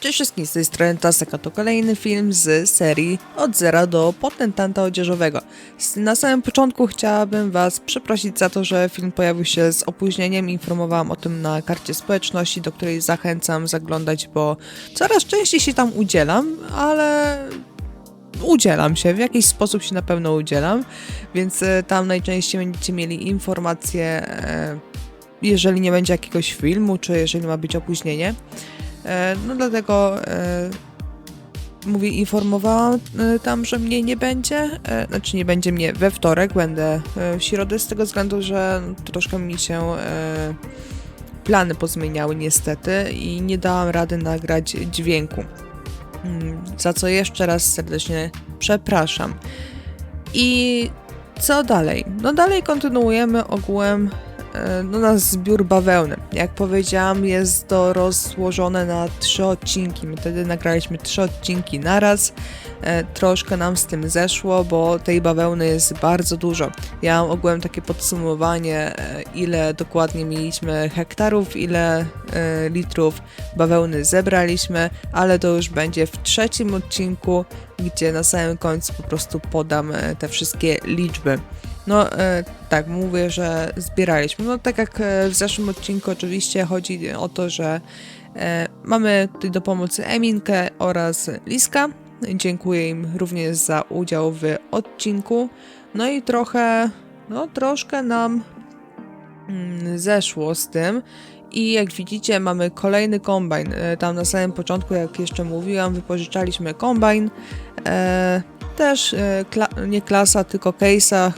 Cześć wszystkim, z tej strony Taseka to kolejny film z serii Od zera do potentanta odzieżowego. Na samym początku chciałabym Was przeprosić za to, że film pojawił się z opóźnieniem. Informowałam o tym na karcie społeczności, do której zachęcam zaglądać, bo coraz częściej się tam udzielam, ale udzielam się, w jakiś sposób się na pewno udzielam, więc e, tam najczęściej będziecie mieli informacje, e, jeżeli nie będzie jakiegoś filmu, czy jeżeli ma być opóźnienie. E, No dlatego e, mówię, informowałam e, tam, że mnie nie będzie. Znaczy nie będzie mnie we wtorek, będę w środę z tego względu, że troszkę mi się plany pozmieniały niestety i nie dałam rady nagrać dźwięku. Mm, Za co jeszcze raz serdecznie przepraszam. I co dalej? No dalej kontynuujemy ogółem no, nasz zbiór bawełny. Jak powiedziałam, jest to rozłożone na trzy odcinki. My wtedy nagraliśmy trzy odcinki naraz. E, troszkę nam z tym zeszło, bo tej bawełny jest bardzo dużo. Ja ogółem takie podsumowanie, e, ile dokładnie mieliśmy hektarów, ile e, litrów bawełny zebraliśmy, ale to już będzie w trzecim odcinku, gdzie na samym końcu po prostu podam e, te wszystkie liczby. No e, tak, mówię, że zbieraliśmy. No tak jak e, w zeszłym odcinku oczywiście chodzi o to, że e, mamy tutaj do pomocy Eminkę oraz Liska. Dziękuję im również za udział w odcinku. No i trochę, no troszkę nam mm, zeszło z tym. I jak widzicie, mamy kolejny kombajn. E, Tam na samym początku, jak jeszcze mówiłam, wypożyczaliśmy kombajn. E, też e, kla- nie klasa, tylko case'a. E,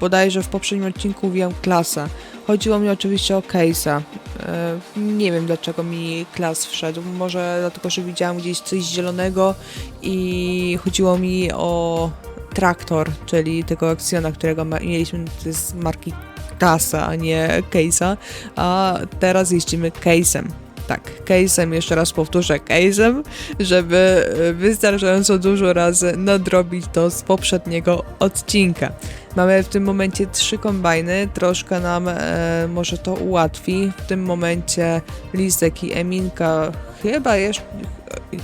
bodajże w poprzednim odcinku mówiłam klasa. Chodziło mi oczywiście o case'a. E, nie wiem dlaczego mi klas wszedł. Może dlatego, że widziałam gdzieś coś zielonego i chodziło mi o traktor, czyli tego akcjona, którego mieliśmy z marki Klasa, a nie case'a. A teraz jeździmy case'em. Tak, case'em, jeszcze raz powtórzę, case'em, żeby e, wystarczająco dużo razy nadrobić to z poprzedniego odcinka. Mamy w tym momencie trzy kombajny, troszkę nam e, może to ułatwi. W tym momencie Lisek i Eminka chyba jeszcze,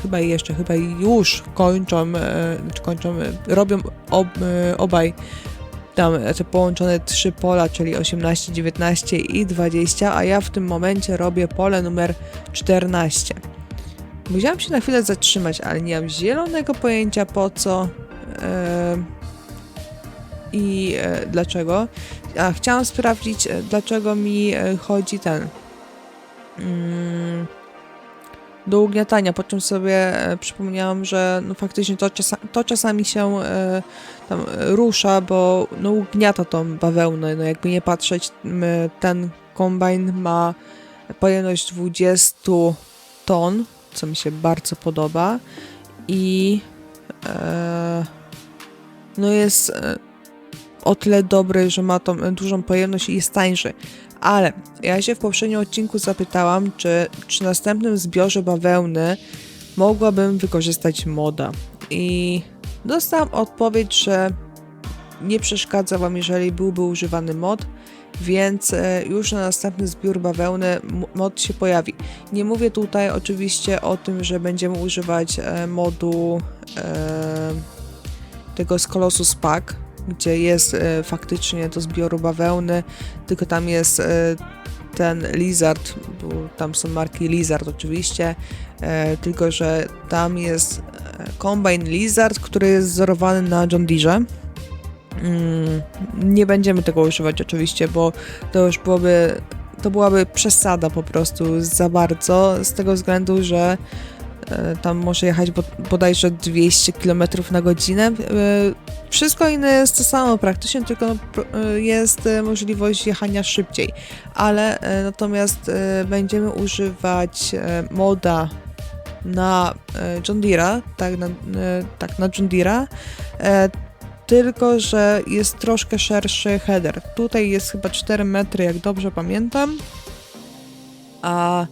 chyba jeszcze, chyba już kończą, e, kończą, e, robią ob, e, obaj tam te połączone trzy pola, czyli 18, 19 i 20, a ja w tym momencie robię pole numer 14. Musiałam się na chwilę zatrzymać, ale nie mam zielonego pojęcia po co e, i e, dlaczego. A chciałam sprawdzić, e, dlaczego mi chodzi ten mm, do ugniatania, po czym sobie e, przypomniałam, że no faktycznie to, czasa, to czasami się e, tam e, rusza, bo no ugniata tą bawełnę, no jakby nie patrzeć, ten kombajn ma pojemność 20 ton, co mi się bardzo podoba. I e, no jest e, o tyle dobry, że ma tą dużą pojemność i jest tańszy. Ale ja się w poprzednim odcinku zapytałam, czy przy następnym zbiorze bawełny mogłabym wykorzystać moda. I dostałam odpowiedź, że nie przeszkadza Wam, jeżeli byłby używany mod, więc e, już na następny zbiór bawełny mod się pojawi. Nie mówię tutaj oczywiście o tym, że będziemy używać e, modu e, tego z Colossus Pack, gdzie jest e, faktycznie do zbioru bawełny, tylko tam jest e, ten Lizard, bo tam są marki Lizard oczywiście, e, tylko że tam jest Combine Lizard, który jest wzorowany na John Deere. Mm, nie będziemy tego używać oczywiście, bo to już byłoby, to byłaby przesada po prostu za bardzo, z tego względu, że tam może jechać bo, bodajże 200 km na godzinę. E, Wszystko inne jest to samo praktycznie, tylko no, e, jest e, możliwość jechania szybciej. Ale e, natomiast e, będziemy używać e, moda na e, John Deere'a, tak na, e, tak, na John Deere'a, e, tylko że jest troszkę szerszy header. Tutaj jest chyba 4 metry, jak dobrze pamiętam, a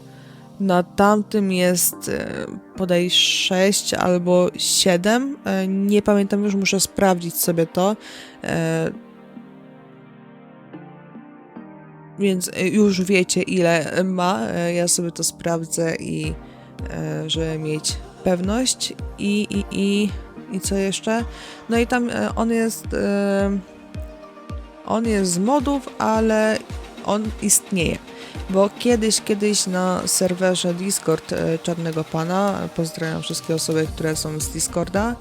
na tamtym jest e, bodaj 6 albo 7. E, Nie pamiętam już, muszę sprawdzić sobie to. E, Więc już wiecie, ile ma. Ja sobie to sprawdzę i żeby mieć pewność i, i, i, i co jeszcze? No i tam on jest on jest z modów, ale on istnieje. Bo kiedyś, kiedyś na serwerze Discord e, Czarnego Pana, pozdrawiam wszystkie osoby, które są z Discorda,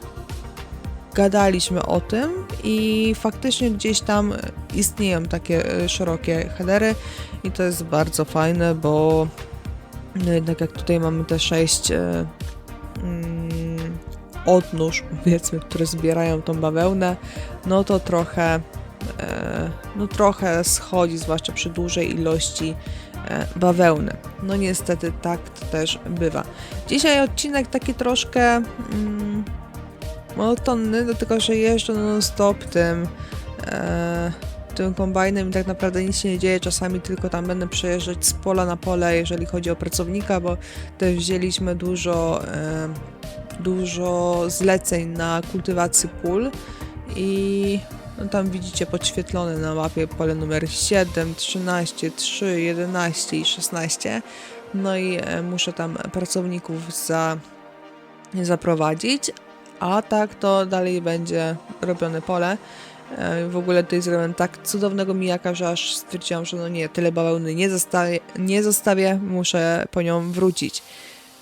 gadaliśmy o tym i faktycznie gdzieś tam istnieją takie e, szerokie headery i to jest bardzo fajne, bo no jednak jak tutaj mamy te sześć e, mm, odnóż, powiedzmy, które zbierają tą bawełnę, no to trochę no trochę schodzi, zwłaszcza przy dużej ilości e, bawełny. No niestety tak to też bywa. Dzisiaj odcinek taki troszkę mm, monotonny, dlatego że jeżdżę non-stop tym e, tym kombajnem i tak naprawdę nic się nie dzieje, czasami tylko tam będę przejeżdżać z pola na pole, jeżeli chodzi o pracownika, bo też wzięliśmy dużo, e, dużo zleceń na kultywację pól i no tam widzicie podświetlone na mapie pole numer 7, 13, 3, 11 i 16. No i e, muszę tam pracowników za, zaprowadzić, a tak to dalej będzie robione pole. E, W ogóle tutaj zrobiłem tak cudownego mijaka, że aż stwierdziłam, że no nie, tyle bawełny nie zostawię, nie zostawię, muszę po nią wrócić.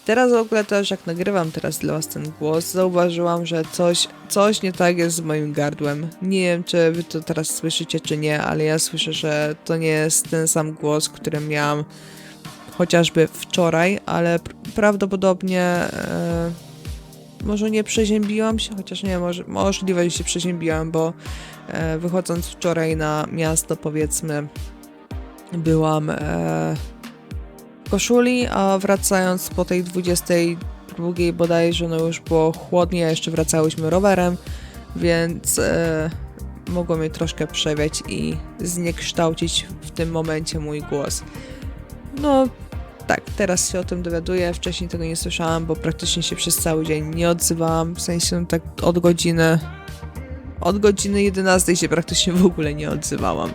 Teraz w ogóle jak nagrywam teraz dla was ten głos, zauważyłam, że coś, coś nie tak jest z moim gardłem. Nie wiem, czy wy to teraz słyszycie, czy nie, ale ja słyszę, że to nie jest ten sam głos, który miałam chociażby wczoraj, ale pr- prawdopodobnie e, może nie przeziębiłam się, chociaż nie, może, możliwe, że się przeziębiłam, bo e, wychodząc wczoraj na miasto, powiedzmy, byłam e, koszuli, a wracając po tej 22 bodajże, no już było chłodnie, a jeszcze wracałyśmy rowerem, więc e, mogło mnie troszkę przewiać i zniekształcić w tym momencie mój głos. No, tak, teraz się o tym dowiaduję. Wcześniej tego nie słyszałam, bo praktycznie się przez cały dzień nie odzywałam. W sensie tak od godziny. Od godziny 11 się praktycznie w ogóle nie odzywałam.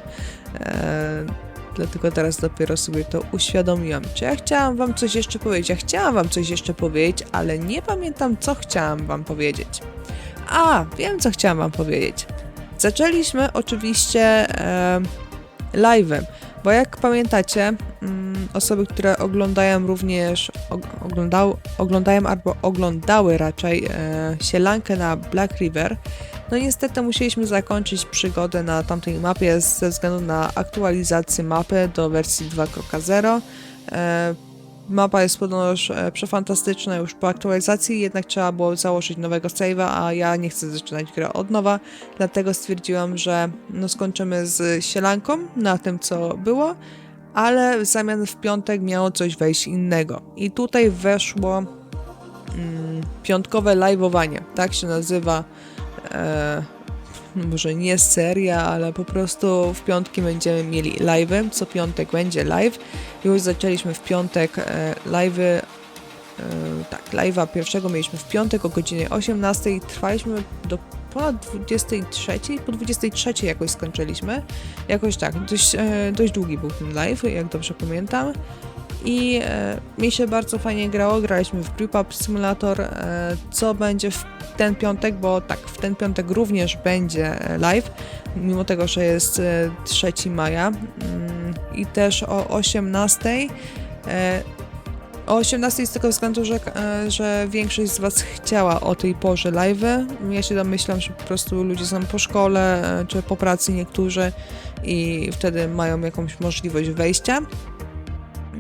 Eee, dlatego teraz dopiero sobie to uświadomiłam. Czy ja chciałam Wam coś jeszcze powiedzieć? Ja chciałam Wam coś jeszcze powiedzieć, ale nie pamiętam, co chciałam Wam powiedzieć. A, wiem, co chciałam Wam powiedzieć. Zaczęliśmy oczywiście e, live'em, bo jak pamiętacie, mm, osoby, które oglądają również, og, oglądał, oglądają albo oglądały raczej e, sielankę na Black River, no niestety musieliśmy zakończyć przygodę na tamtej mapie ze względu na aktualizację mapy do wersji 2.0. E, Mapa jest ponoć e, przefantastyczna już po aktualizacji, jednak trzeba było założyć nowego save'a, a ja nie chcę zaczynać grę od nowa, dlatego stwierdziłam, że no skończymy z sielanką na tym, co było, ale w zamian w piątek miało coś wejść innego. I tutaj weszło mm, piątkowe live'owanie, tak się nazywa e, no może nie seria, ale po prostu w piątki będziemy mieli live'y, co piątek będzie live. Już zaczęliśmy w piątek e, live'y, e, tak, live'a pierwszego mieliśmy w piątek o godzinie 18 i trwaliśmy do ponad 23, po 23 jakoś skończyliśmy. Jakoś tak, dość, e, dość długi był ten live, jak dobrze pamiętam. I e, mi się bardzo fajnie grało, graliśmy w Brewpub Simulator, e, co będzie w ten piątek, bo tak, w ten piątek również będzie e, live, mimo tego, że jest e, 3 maja mm, i też o 18. E, o 18 z tego względu, że, e, że większość z Was chciała o tej porze live. Ja się domyślam, że po prostu ludzie są po szkole e, czy po pracy niektórzy i wtedy mają jakąś możliwość wejścia.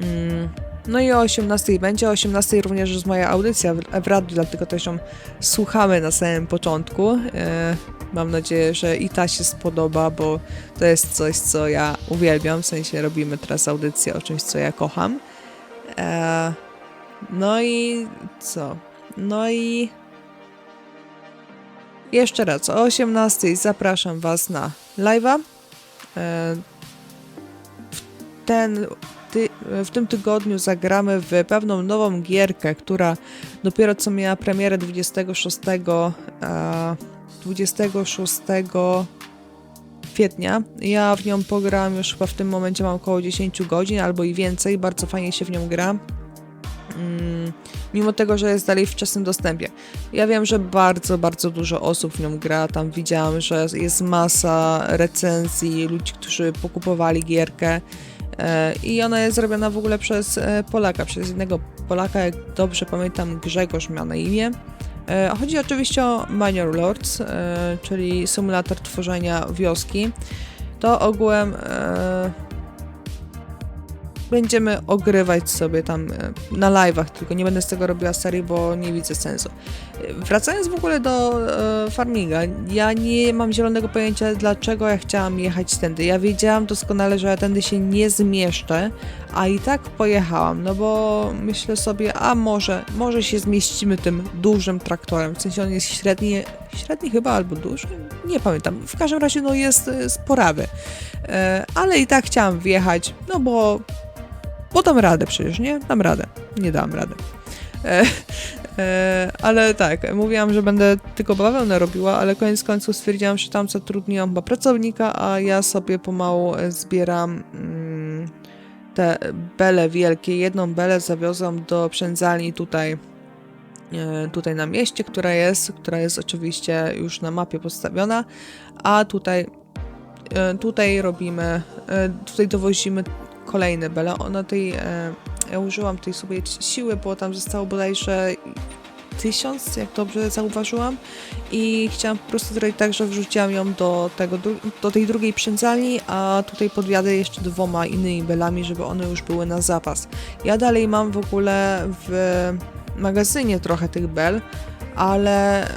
Mm, No i o 18 będzie, o 18 również jest moja audycja w, radiu, dlatego też ją słuchamy na samym początku. E, mam nadzieję, że i ta się spodoba, bo to jest coś, co ja uwielbiam, w sensie robimy teraz audycję o czymś, co ja kocham. E, no i co? No i jeszcze raz, o 18 zapraszam Was na live'a. E, ten ty, w tym tygodniu zagramy w pewną nową gierkę, która dopiero co miała premierę 26, e, 26 kwietnia. Ja w nią pograłam już chyba w tym momencie mam około 10 godzin albo i więcej. Bardzo fajnie się w nią gra. Mm, mimo tego, że jest dalej w wczesnym dostępie. Ja wiem, że bardzo, bardzo dużo osób w nią gra, tam widziałam, że jest masa recenzji, ludzi, którzy pokupowali gierkę i ona jest zrobiona w ogóle przez e, Polaka, przez jednego Polaka, jak dobrze pamiętam, Grzegorz miał na imię. E, Chodzi oczywiście o Minor Lords, e, czyli symulator tworzenia wioski. To ogółem e, będziemy ogrywać sobie tam e, na live'ach, tylko nie będę z tego robiła serii, bo nie widzę sensu. E, Wracając w ogóle do e, farminga, ja nie mam zielonego pojęcia, dlaczego ja chciałam jechać tędy. Ja wiedziałam doskonale, że ja tędy się nie zmieszczę, a i tak pojechałam, no bo myślę sobie, a może, może się zmieścimy tym dużym traktorem, w sensie on jest średni, średni chyba albo duży, nie pamiętam, w każdym razie no jest e, sporawy, e, ale i tak chciałam wjechać, no bo, bo dam radę przecież, nie? Dam radę, nie dam rady. E, e, ale tak, mówiłam, że będę tylko bawełnę robiła, ale koniec końców stwierdziłam, że tam zatrudniłam chyba pracownika, a ja sobie pomału e, zbieram mm, te bele wielkie. Jedną belę zawiozłam do przędzalni tutaj, e, tutaj na mieście, która jest, która jest oczywiście już na mapie postawiona, a tutaj, e, tutaj robimy, tutaj dowozimy kolejne bele. Ona tej, e, ja użyłam tej sobie siły, bo tam zostało bodajże tysiąc, jak dobrze zauważyłam i chciałam po prostu zrobić tak, że wrzuciłam ją do, tego, do tej drugiej przędzalni, a tutaj podjadę jeszcze dwoma innymi belami, żeby one już były na zapas. Ja dalej mam w ogóle w magazynie trochę tych bel, ale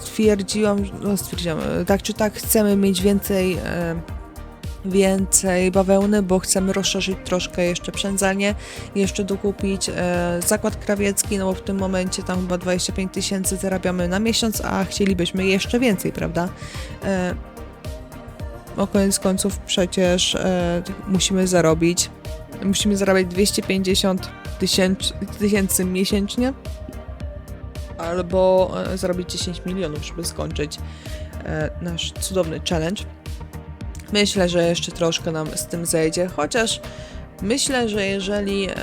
stwierdziłam, no stwierdziłam, e, tak czy tak chcemy mieć więcej e, więcej bawełny, bo chcemy rozszerzyć troszkę jeszcze przędzalnię, jeszcze dokupić e, zakład krawiecki, no bo w tym momencie tam chyba 25 tysięcy zarabiamy na miesiąc, a chcielibyśmy jeszcze więcej, prawda? E, o koniec końców przecież e, musimy zarobić, musimy zarabiać 250 tysięcy, tysięcy miesięcznie, albo e, zarobić 10 milionów, żeby skończyć e, nasz cudowny challenge. Myślę, że jeszcze troszkę nam z tym zejdzie, chociaż myślę, że jeżeli e,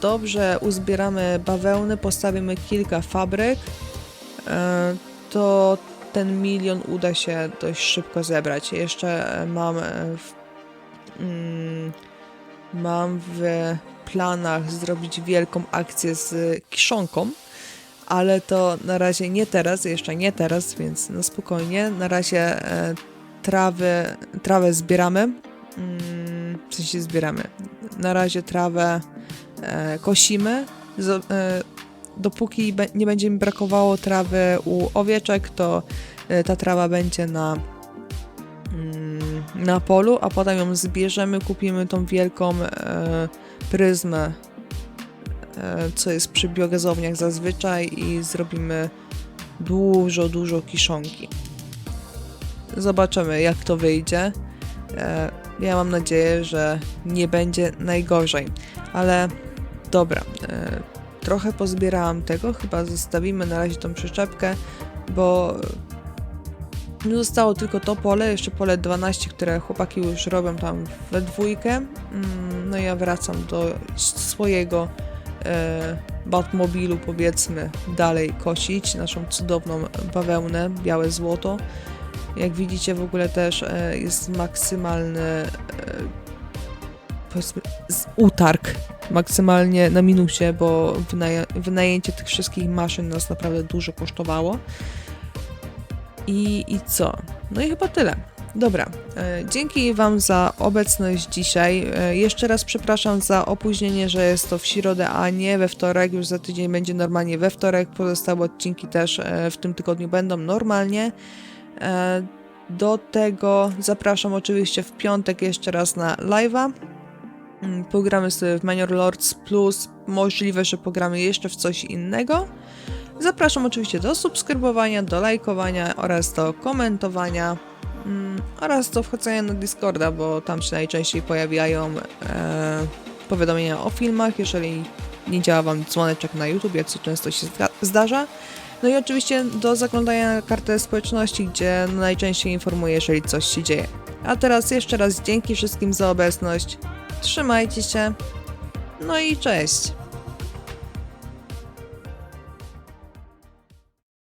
dobrze uzbieramy bawełny, postawimy kilka fabryk, e, to ten milion uda się dość szybko zebrać. Jeszcze e, mam w, mm, mam w planach zrobić wielką akcję z kiszonką, ale to na razie nie teraz, jeszcze nie teraz, więc no spokojnie. Na razie trawy, trawę zbieramy. Mm, w sensie zbieramy. Na razie trawę e, kosimy. E, dopóki nie będzie mi brakowało trawy u owieczek, to e, ta trawa będzie na, mm, na polu, a potem ją zbierzemy, kupimy tą wielką pryzmę, co jest przy biogazowniach zazwyczaj i zrobimy dużo, dużo kiszonki. Zobaczymy, jak to wyjdzie. E, Ja mam nadzieję, że nie będzie najgorzej, ale dobra. e, Trochę pozbierałam tego, chyba zostawimy na razie tą przyczepkę, bo zostało tylko to pole, jeszcze pole 12, które chłopaki już robią tam we dwójkę. Mm, No i ja wracam do swojego e, Batmobilu, powiedzmy, dalej kosić naszą cudowną bawełnę, białe złoto. Jak widzicie, w ogóle też e, jest maksymalny e, powiedzmy utarg maksymalnie na minusie, bo wynajęcie tych wszystkich maszyn nas naprawdę dużo kosztowało. I, I co? No i chyba tyle. Dobra, e, dzięki Wam za obecność dzisiaj. Jeszcze raz przepraszam za opóźnienie, że jest to w środę, a nie we wtorek. Już za tydzień będzie normalnie we wtorek. Pozostałe odcinki też w tym tygodniu będą normalnie. E, Do tego zapraszam oczywiście w piątek jeszcze raz na live'a. Mm, Pogramy sobie w Minor Lords Plus. Możliwe, że pogramy jeszcze w coś innego. Zapraszam oczywiście do subskrybowania, do lajkowania oraz do komentowania mm, oraz do wchodzenia na Discorda, bo tam się najczęściej pojawiają e, powiadomienia o filmach, jeżeli nie działa Wam dzwoneczek na YouTube, co często się zda- zdarza. No i oczywiście do zaglądania na kartę społeczności, gdzie najczęściej informuję, jeżeli coś się dzieje. A teraz jeszcze raz dzięki wszystkim za obecność. Trzymajcie się. No i cześć.